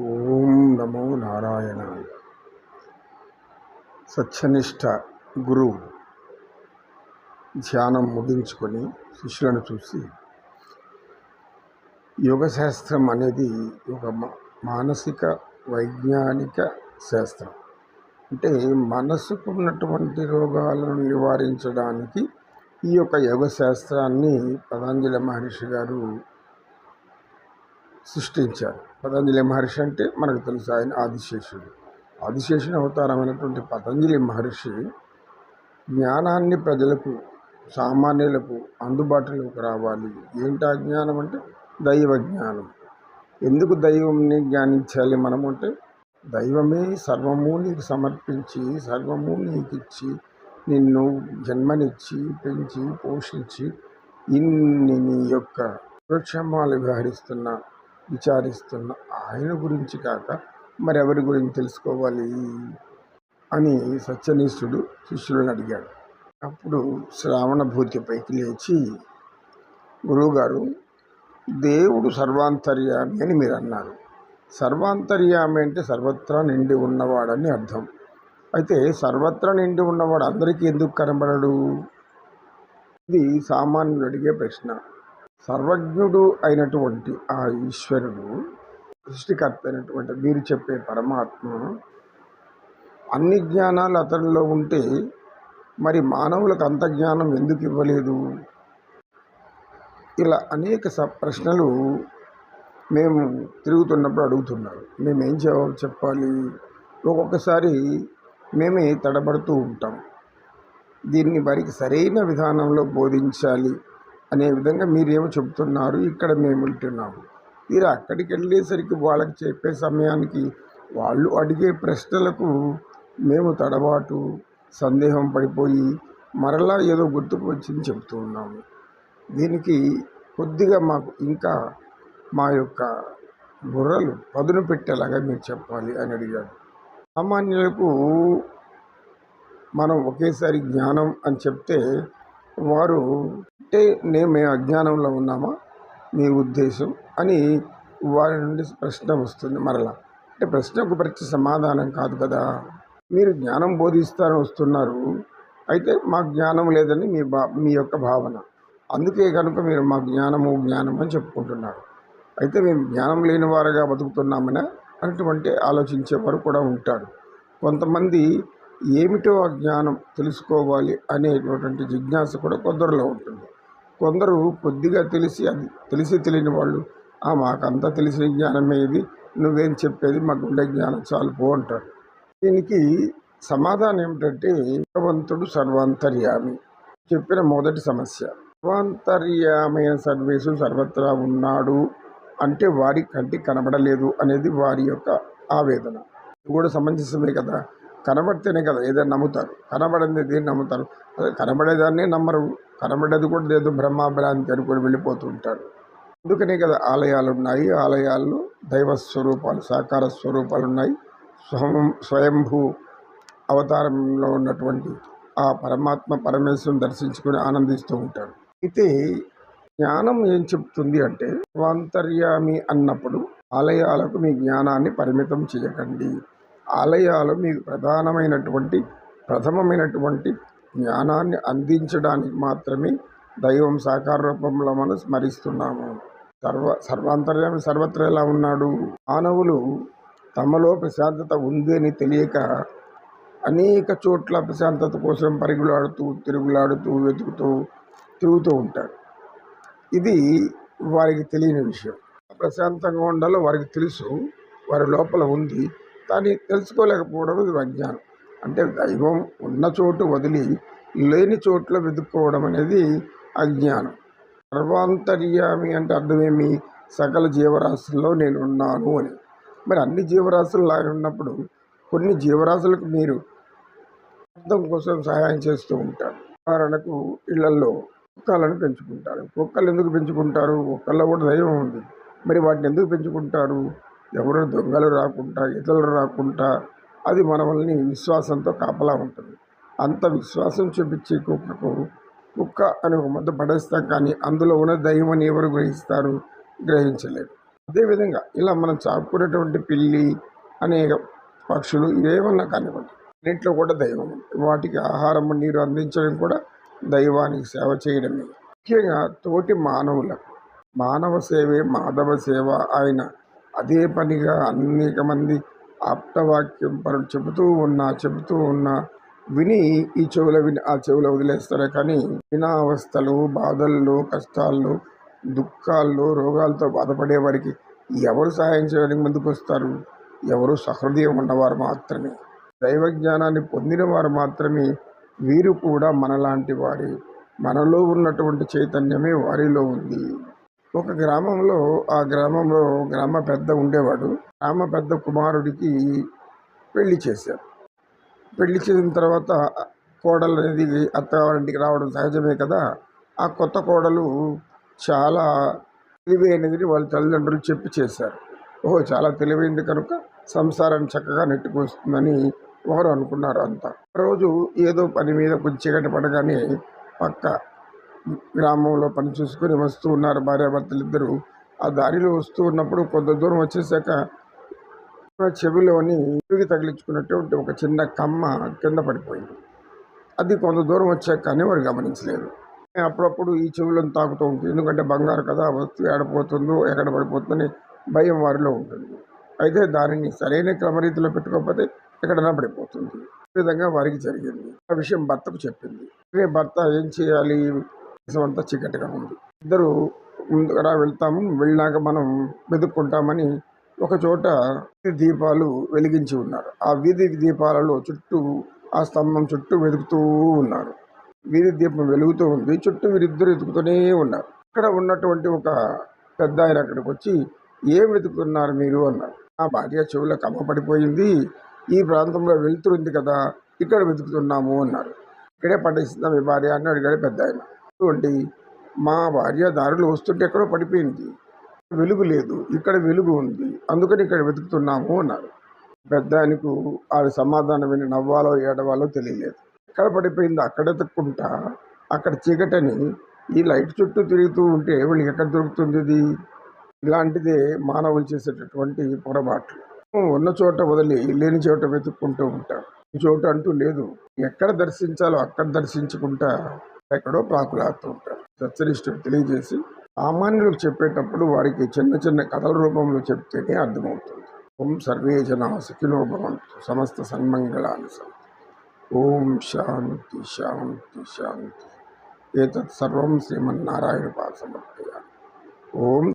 ఓం నమో నారాయణ సత్యనిష్ట గురువు ధ్యానం ముగించుకొని శిష్యులను చూసి యోగశాస్త్రం అనేది ఒక మా- మానసిక వైజ్ఞానిక శాస్త్రం. అంటే మనసుకు ఉన్నటువంటి రోగాలను నివారించడానికి ఈ యొక్క యోగ శాస్త్రాన్ని పతంజలి మహర్షి గారు సృష్టించారు. పతంజలి మహర్షి అంటే మనకు తెలుసు ఆయన ఆదిశేషుడు. ఆదిశేషుని అవతారమైనటువంటి పతంజలి మహర్షి జ్ఞానాన్ని ప్రజలకు సామాన్యులకు అందుబాటులోకి రావాలి. ఏంటి ఆ జ్ఞానం అంటే? దైవ జ్ఞానం. ఎందుకు దైవంని జ్ఞానించాలి మనం అంటే? దైవమే సర్వము నీకు సమర్పించి సర్వము నీకు ఇచ్చి నిన్ను జన్మనిచ్చి పెంచి పోషించి ఇన్ని నీ యొక్క సురక్షమాలు వ్యవహరిస్తున్న విచారిస్తున్న ఆయన గురించి కాక మరెవరి గురించి తెలుసుకోవాలి అని సత్యనిష్ఠుడు శిష్యులను అడిగాడు. అప్పుడు శ్రావణ భూతి పైకి లేచి గురువుగారు దేవుడు సర్వాంతర్యామి అని మీరు అన్నారు. సర్వాంతర్యామి అంటే సర్వత్రా నిండి ఉన్నవాడని అర్థం. అయితే సర్వత్రా నిండి ఉన్నవాడు అందరికీ ఎందుకు కనబడడు? ఇది సామాన్యుడు అడిగే ప్రశ్న. సర్వజ్ఞుడు అయినటువంటి ఆ ఈశ్వరుడు సృష్టికర్త అయినటువంటి మీరు చెప్పే పరమాత్మ అన్ని జ్ఞానాలు అతనిలో ఉంటే మరి మానవులకు అంత జ్ఞానం ఎందుకు ఇవ్వలేదు? ఇలా అనేక స ప్రశ్నలు మేము తిరుగుతున్నప్పుడు అడుగుతున్నారు. మేము ఏం జవాబు చెప్పాలి? ఒక్కొక్కసారి మేమే తడబడుతూ ఉంటాం. దీన్ని వారికి సరైన విధానంలో బోధించాలి. అనే విధంగా మీరేమో చెబుతున్నారు ఇక్కడ మేము వింటున్నాము. మీరు అక్కడికి వెళ్ళేసరికి వాళ్ళకి చెప్పే సమయానికి వాళ్ళు అడిగే ప్రశ్నలకు మేము తడబాటు సందేహం పడిపోయి మరలా ఏదో గుర్తుకు వచ్చింది చెప్తూ ఉన్నాము. దీనికి కొద్దిగా మాకు ఇంకా మా యొక్క బుర్రలు పదును పెట్టేలాగా మీరు చెప్పాలి అని అడిగాడు. సామాన్యులకు మనం ఒకేసారి జ్ఞానం అని చెప్తే వారు అంటే నేను మేము అజ్ఞానంలో ఉన్నామా? మీ ఉద్దేశం అని వారి నుండి ప్రశ్న వస్తుంది మరలా. అంటే ప్రశ్నకు ప్రతి సమాధానం కాదు కదా. మీరు జ్ఞానం బోధిస్తారని వస్తున్నారు. అయితే మాకు జ్ఞానం లేదని మీ బా మీ యొక్క భావన. అందుకే కనుక మీరు మా జ్ఞానము జ్ఞానం అని చెప్పుకుంటున్నారు. అయితే మేము జ్ఞానం లేని వారుగా బతుకుతున్నామని అటువంటి ఆలోచించేవారు కూడా ఉంటారు. కొంతమంది ఏమిటో ఆ జ్ఞానం తెలుసుకోవాలి అనేటటువంటి జిజ్ఞాస కూడా కొందరిలో ఉంటుంది. కొందరు కొద్దిగా తెలిసి అది తెలిసి తెలియని వాళ్ళు "ఆ, మాకంతా తెలిసిన జ్ఞానమే ఇది నువ్వేం చెప్పేది మాకు ఉండే జ్ఞానం చాలు పో అంటారు. దీనికి సమాధానం ఏమిటంటే భగవంతుడు సర్వాంతర్యామి. చెప్పిన మొదటి సమస్య సర్వాంతర్యామైన సర్వేశం సర్వత్రా ఉన్నాడు అంటే వారి కంటికి కనబడలేదు అనేది వారి యొక్క ఆవేదన. ఇది కూడా సమంజసమే కదా. కనబడితేనే కదా ఏదైనా నమ్ముతారు. కనబడింది దీన్ని నమ్ముతారు. అదే కనబడేదాన్ని నమ్మరు. కనబడేది కూడా లేదు బ్రహ్మాభ్రాంతి అని వెళ్ళిపోతూ ఉంటారు. అందుకనే కదా ఆలయాలు ఉన్నాయి. ఆలయాల్లో దైవ స్వరూపాలు సాకార స్వరూపాలు ఉన్నాయి. స్వయం స్వయంభూ అవతారంలో ఉన్నటువంటి ఆ పరమాత్మ పరమేశ్వరుని దర్శించుకొని ఆనందిస్తూ ఉంటాడు. అయితే జ్ఞానం ఏం చెప్తుంది అంటే స్వాంతర్యామి అన్నప్పుడు ఆలయాలకు మీ జ్ఞానాన్ని పరిమితం చేయకండి. ఆలయాలు మీకు ప్రధానమైనటువంటి ప్రథమమైనటువంటి జ్ఞానాన్ని అందించడానికి మాత్రమే దైవం సాకార రూపంలో మనం స్మరిస్తున్నాము. సర్వ సర్వాంతర్యామి సర్వత్ర ఎలా ఉన్నాడు? మానవులు తమలో ప్రశాంతత ఉంది అని తెలియక అనేక చోట్ల ప్రశాంతత కోసం పరుగులాడుతూ తిరుగులాడుతూ వెతుకుతూ తిరుగుతూ ఉంటారు. ఇది వారికి తెలియని విషయం. ప్రశాంతంగా ఉండాలో వారికి తెలుసు. వారి లోపల ఉంది. కానీ తెలుసుకోలేకపోవడం ఇది అజ్ఞానం. అంటే దైవం ఉన్న చోటు వదిలి లేని చోట్ల వెతుక్కోవడం అనేది అజ్ఞానం. సర్వాంతర్యామి అంటే అర్థమేమి? సకల జీవరాశుల్లో నేను ఉన్నాను అని. మరి అన్ని జీవరాశులు లాగా ఉన్నప్పుడు కొన్ని జీవరాశులకు మీరు అర్థం కోసం సహాయం చేస్తూ ఉంటారు. ఉదాహరణకు ఇళ్ళలో కుక్కలను పెంచుకుంటారు. కుక్కలు ఎందుకు పెంచుకుంటారు? కుక్కల్లో కూడా దైవం ఉంది. మరి వాటిని ఎందుకు పెంచుకుంటారు? ఎవరు దొంగలు రాకుండా ఇతరులు రాకుండా అది మనల్ని విశ్వాసంతో కాపలా ఉంటుంది. అంత విశ్వాసం చూపించే కుక్కకు కుక్క అని ఒక ముద్ద పడేస్తాం కానీ అందులో ఉన్న దైవం ఎవరు గ్రహిస్తారు? గ్రహించలేరు. అదేవిధంగా ఇలా మనం చాపుకునేటువంటి పిల్లి అనేక పక్షులు ఇవేమన్నా కానివ్వండి. అన్నింటిలో కూడా దైవం వాటికి ఆహారం నీరు అందించడం కూడా దైవానికి సేవ చేయడమే. ముఖ్యంగా తోటి మానవులకు మానవ సేవే మాధవ సేవ ఆయన అదే పనిగా అనేక మంది ఆప్తవాక్యం పనులు చెబుతూ ఉన్నా చెబుతూ ఉన్నా విని ఈ చెవుల విని ఆ చెవులో వదిలేస్తారు. కానీ అవస్థలు బాధల్లో కష్టాల్లో దుఃఖాల్లో రోగాలతో బాధపడే వారికి ఎవరు సహాయం చేయడానికి ముందుకు వస్తారు ఎవరు సహృదయం ఉన్నవారు మాత్రమే. దైవ జ్ఞానాన్ని పొందిన వారు మాత్రమే. వీరు కూడా మనలాంటి వారి. మనలో ఉన్నటువంటి చైతన్యమే వారిలో ఉంది. ఒక గ్రామంలో ఆ గ్రామంలో గ్రామ పెద్ద ఉండేవాడు. గ్రామ పెద్ద కుమారుడికి పెళ్ళి చేశారు. పెళ్ళి చేసిన తర్వాత కోడలు అనేది అత్తగారింటికి రావడం సహజమే కదా? ఆ కొత్త కోడలు చాలా తెలివైనది వాళ్ళ తల్లిదండ్రులు చెప్పి చేశారు. ఓహో చాలా తెలివైంది కనుక సంసారాన్ని చక్కగా నెట్టుకొస్తుందని వారు అనుకున్నారు అంతా. రోజు ఏదో పని మీద కొంచెం చీకటి పడగానే పక్క గ్రామంలో పని చూసుకొని వస్తూ ఉన్నారు భార్యాభర్తలు ఇద్దరు. ఆ దారిలో వస్తూ ఉన్నప్పుడు కొంత దూరం వచ్చేసాక చెవిలోని తిరిగి తగిలించుకున్నటువంటి ఒక చిన్న కమ్మ కింద పడిపోయింది. అది కొంత దూరం వచ్చాక కానీ వారు గమనించలేదు. అప్పుడప్పుడు ఈ చెవులను తాకుతూ ఉంటుంది. ఎందుకంటే బంగారు కదా వస్తువు ఏడపోతుందో ఎక్కడ పడిపోతుందని భయం వారిలో ఉంటుంది. అయితే దానిని సరైన క్రమరీతిలో పెట్టుకోకపోతే ఎక్కడైనా పడిపోతుంది. ఈ విధంగా వారికి జరిగింది. ఆ విషయం భర్తకు చెప్పింది. భర్త ఏం చేయాలి? అంతా చీకటిగా ఉంది. ఇద్దరు ముందుగా వెళ్తాము. వెళ్ళినాక మనం వెతుక్కుంటామని ఒక చోట దీపాలు వెలిగించి ఉన్నారు. ఆ వీధి దీపాలలో చుట్టూ ఆ స్తంభం చుట్టూ వెతుకుతూ ఉన్నారు. వీధి దీపం వెలుగుతూ ఉంది. చుట్టూ వీరిద్దరు వెతుకుతూనే ఉన్నారు. ఇక్కడ ఉన్నటువంటి ఒక పెద్ద ఆయన అక్కడికి వచ్చి ఏం వెతుకుతున్నారు మీరు? అన్నారు. ఆ భార్య చెవుల కమ్మపడిపోయింది ఈ ప్రాంతంలో వెళ్తుంది కదా ఇక్కడ వెతుకుతున్నాము అన్నారు. ఇక్కడే పండిస్తున్నాం మీ భార్య అని అడిగాడు పెద్ద ఆయన. చూడండి మా భార్య దారిలో వస్తుంటే ఎక్కడో పడిపోయింది. వెలుగు లేదు ఇక్కడ వెలుగు ఉంది అందుకని ఇక్కడ వెతుకుతున్నాము అన్నారు. పెద్ద ఆయనకు ఆ సమాధానం విని నవ్వాలో ఏడవాలో తెలియలేదు. ఎక్కడ పడిపోయిందో? అక్కడ ఎత్తుక్కుంటా అక్కడ చీకటని ఈ లైట్ చుట్టూ తిరుగుతూ ఉంటే వీళ్ళకి ఎక్కడ దొరుకుతుంది ఇది? ఇలాంటిదే మానవులు చేసేటటువంటి పొరపాట్లు. ఉన్న చోట వదిలి లేని చోట వెతుక్కుంటూ ఉంటారు చోట అంటూ లేదు. ఎక్కడ దర్శించాలో అక్కడ దర్శించుకుంటా ఎక్కడో ప్రాకులాడుతూ ఉంటారు. సత్యనిష్ఠుడు తెలియజేసి సామాన్యులకు చెప్పేటప్పుడు వారికి చిన్న చిన్న కథల రూపంలో చెప్తేనే అర్థమవుతుంది. ఓం సర్వే జన సుఖినో భవంతు సమస్త సన్మంగళాన్ని ఓం శాంతి శాంతి శాంతి. ఏతత్ సర్వం శ్రీమన్నారాయణ పాద ఓం